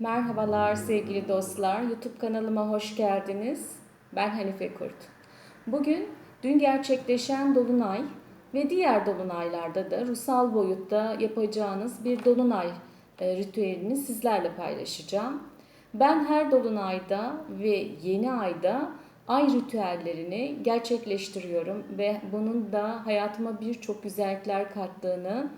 Merhabalar sevgili dostlar. YouTube kanalıma hoş geldiniz. Ben Hanife Kurt. Bugün dün gerçekleşen dolunay ve diğer dolunaylarda da ruhsal boyutta yapacağınız bir dolunay e, ritüelini sizlerle paylaşacağım. Ben her dolunayda ve yeni ayda ay ritüellerini gerçekleştiriyorum ve bunun da hayatıma birçok güzellikler kattığını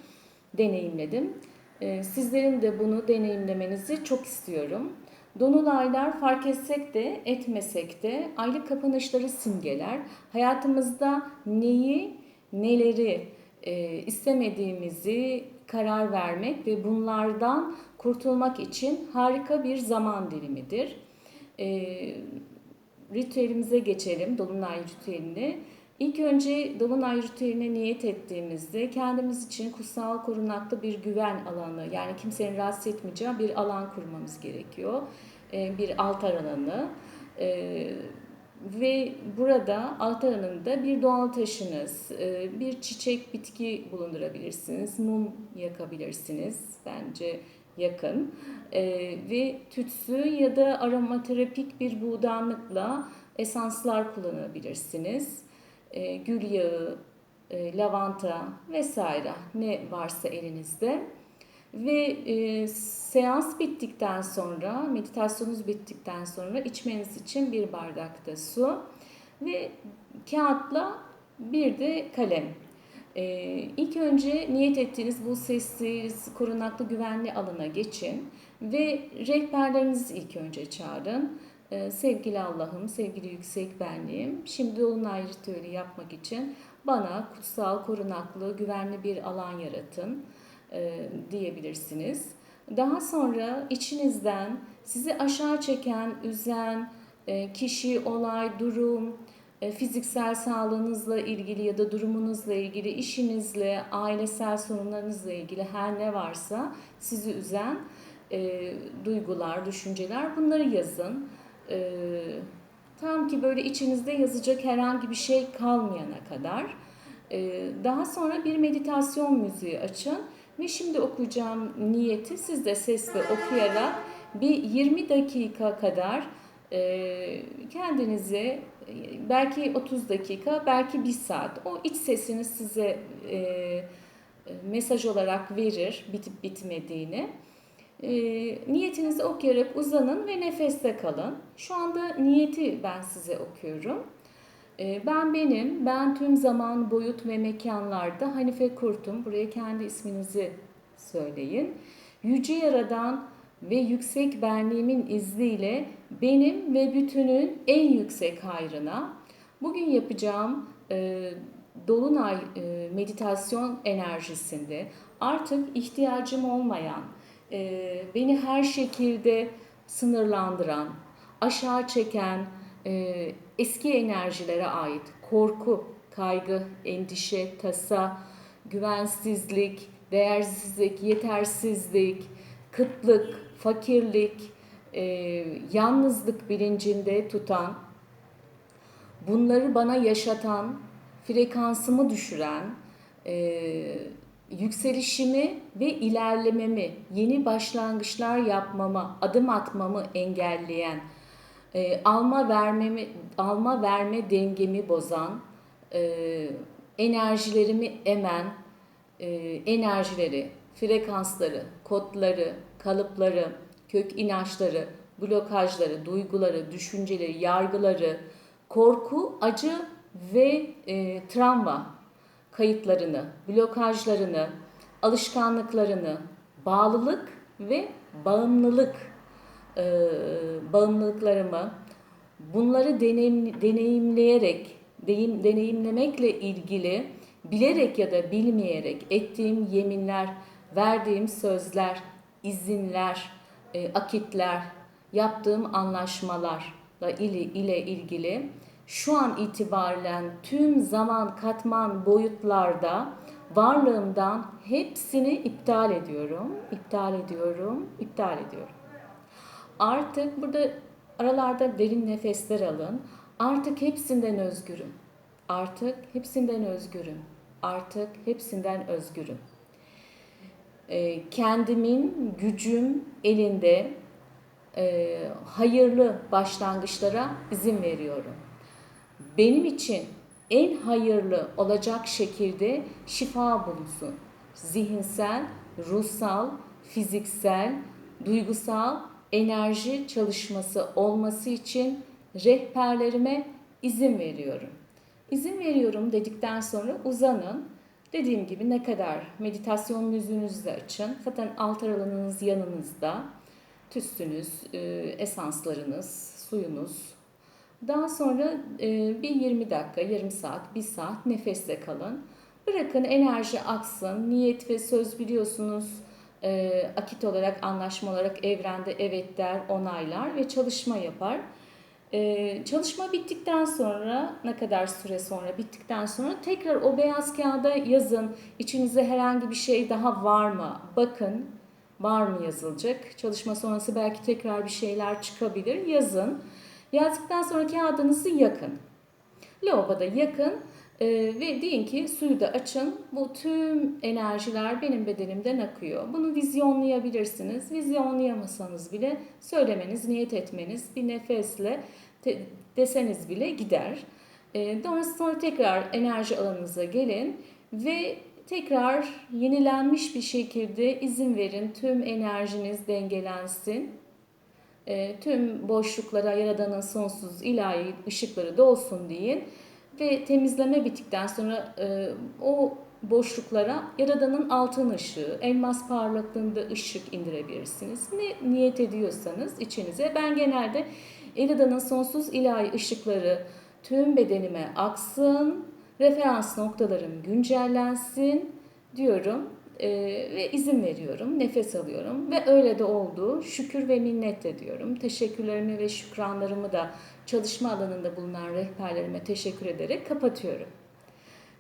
deneyimledim. Ee, Sizlerin de bunu deneyimlemenizi çok istiyorum. Dolunaylar fark etsek de etmesek de aylık kapanışları simgeler. Hayatımızda neyi, neleri e, istemediğimizi karar vermek ve bunlardan kurtulmak için harika bir zaman dilimidir. E, ritüelimize geçelim, Dolunay ritüeline. İlk önce Dolunay ritüeline niyet ettiğimizde kendimiz için kutsal korunaklı bir güven alanı yani kimsenin rahatsız etmeyeceği bir alan kurmamız gerekiyor. Ee, Bir altar alanı. Ee, Ve burada altar alanında bir doğal taşınız, e, bir çiçek, bitki bulundurabilirsiniz, mum yakabilirsiniz. Bence yakın. Ee, Ve tütsü ya da aromaterapik bir buğdanlıkla esanslar kullanabilirsiniz e, gül yağı, e, lavanta vesaire ne varsa elinizde. Ve e, seans bittikten sonra, meditasyonunuz bittikten sonra içmeniz için bir bardakta su ve kağıtla bir de kalem. E, ilk önce niyet ettiğiniz bu sessiz, korunaklı, güvenli alana geçin ve rehberlerinizi ilk önce çağırın. Ee, sevgili Allah'ım, sevgili yüksek benliğim, şimdi dolunay ritüeli yapmak için bana kutsal, korunaklı, güvenli bir alan yaratın e, diyebilirsiniz. Daha sonra içinizden sizi aşağı çeken, üzen e, kişi, olay, durum, e, fiziksel sağlığınızla ilgili ya da durumunuzla ilgili, işinizle, ailesel sorunlarınızla ilgili her ne varsa sizi üzen duygular, düşünceler bunları yazın. E, tam ki böyle içinizde yazacak herhangi bir şey kalmayana kadar. E, daha sonra bir meditasyon müziği açın ve şimdi okuyacağım niyeti siz de sesle okuyarak bir 20 dakika kadar e, kendinize belki 30 dakika belki 1 saat o iç sesiniz size e, mesaj olarak verir bitip bitmediğini. E, niyetinizi okuyarak uzanın ve nefeste kalın. Şu anda niyeti ben size okuyorum. E, ben benim, ben tüm zaman, boyut ve mekanlarda Hanife Kurt'um. Buraya kendi isminizi söyleyin. Yüce Yaradan ve yüksek benliğimin izniyle benim ve bütünün en yüksek hayrına bugün yapacağım e, Dolunay e, meditasyon enerjisinde artık ihtiyacım olmayan, e, beni her şekilde sınırlandıran, aşağı çeken e, eski enerjilere ait korku, kaygı, endişe, tasa, güvensizlik, değersizlik, yetersizlik, kıtlık, fakirlik, e, yalnızlık bilincinde tutan, bunları bana yaşatan, frekansımı düşüren, e, yükselişimi ve ilerlememi, yeni başlangıçlar yapmama, adım atmamı engelleyen, e, alma vermemi, alma verme dengemi bozan, e, enerjilerimi emen, e, enerjileri, frekansları, kodları, kalıpları, kök inançları, blokajları, duyguları, düşünceleri, yargıları, korku, acı ve e, travma kayıtlarını, blokajlarını, alışkanlıklarını, bağlılık ve bağımlılık e, bağımlılıklarımı bunları deneyim, deneyimleyerek, deyim, deneyimlemekle ilgili bilerek ya da bilmeyerek ettiğim yeminler, verdiğim sözler, izinler, e, akitler, yaptığım anlaşmalarla ile, ile ilgili şu an itibaren tüm zaman katman boyutlarda varlığımdan hepsini iptal ediyorum, iptal ediyorum, iptal ediyorum. Artık burada aralarda derin nefesler alın. Artık hepsinden özgürüm. Artık hepsinden özgürüm. Artık hepsinden özgürüm. Ee, kendimin gücüm elinde e, hayırlı başlangıçlara izin veriyorum. Benim için en hayırlı olacak şekilde şifa bulunsun. Zihinsel, ruhsal, fiziksel, duygusal enerji çalışması olması için rehberlerime izin veriyorum. İzin veriyorum dedikten sonra uzanın. Dediğim gibi ne kadar meditasyon müziğinizi de açın. Zaten altar alanınız yanınızda. Tüstünüz, e, esanslarınız, suyunuz. Daha sonra e, bir 20 dakika, yarım saat, bir saat nefeste kalın. Bırakın enerji aksın. Niyet ve söz biliyorsunuz e, akit olarak, anlaşma olarak evrende evet der, onaylar ve çalışma yapar. Ee, çalışma bittikten sonra ne kadar süre sonra bittikten sonra tekrar o beyaz kağıda yazın. İçinizde herhangi bir şey daha var mı? Bakın var mı yazılacak. Çalışma sonrası belki tekrar bir şeyler çıkabilir. Yazın. Yazdıktan sonra kağıdınızı yakın. Lavaboda yakın e, ve deyin ki suyu da açın. Bu tüm enerjiler benim bedenimden akıyor. Bunu vizyonlayabilirsiniz. Vizyonlayamasanız bile söylemeniz, niyet etmeniz bir nefesle te- deseniz bile gider. E, daha sonra tekrar enerji alanınıza gelin ve tekrar yenilenmiş bir şekilde izin verin. Tüm enerjiniz dengelensin. E, tüm boşluklara Yaradan'ın sonsuz ilahi ışıkları dolsun deyin. Ve temizleme bittikten sonra e, o boşluklara Yaradan'ın altın ışığı, elmas parlaklığında ışık indirebilirsiniz. Ne niyet ediyorsanız içinize. Ben genelde Yaradan'ın sonsuz ilahi ışıkları tüm bedenime aksın, referans noktalarım güncellensin diyorum e, ve izin veriyorum, nefes alıyorum ve öyle de oldu. Şükür ve minnet ediyorum. Teşekkürlerimi ve şükranlarımı da çalışma alanında bulunan rehberlerime teşekkür ederek kapatıyorum.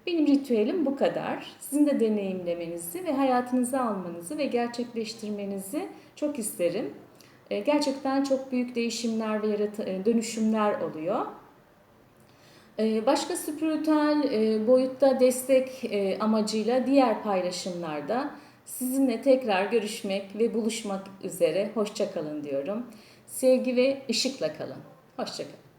Benim ritüelim bu kadar. Sizin de deneyimlemenizi ve hayatınıza almanızı ve gerçekleştirmenizi çok isterim. E, Gerçekten çok büyük değişimler ve e, dönüşümler oluyor. E, Başka spiritüel e, boyutta destek e, amacıyla diğer paylaşımlarda sizinle tekrar görüşmek ve buluşmak üzere. Hoşçakalın diyorum. Sevgi ve ışıkla kalın. Hoşçakalın.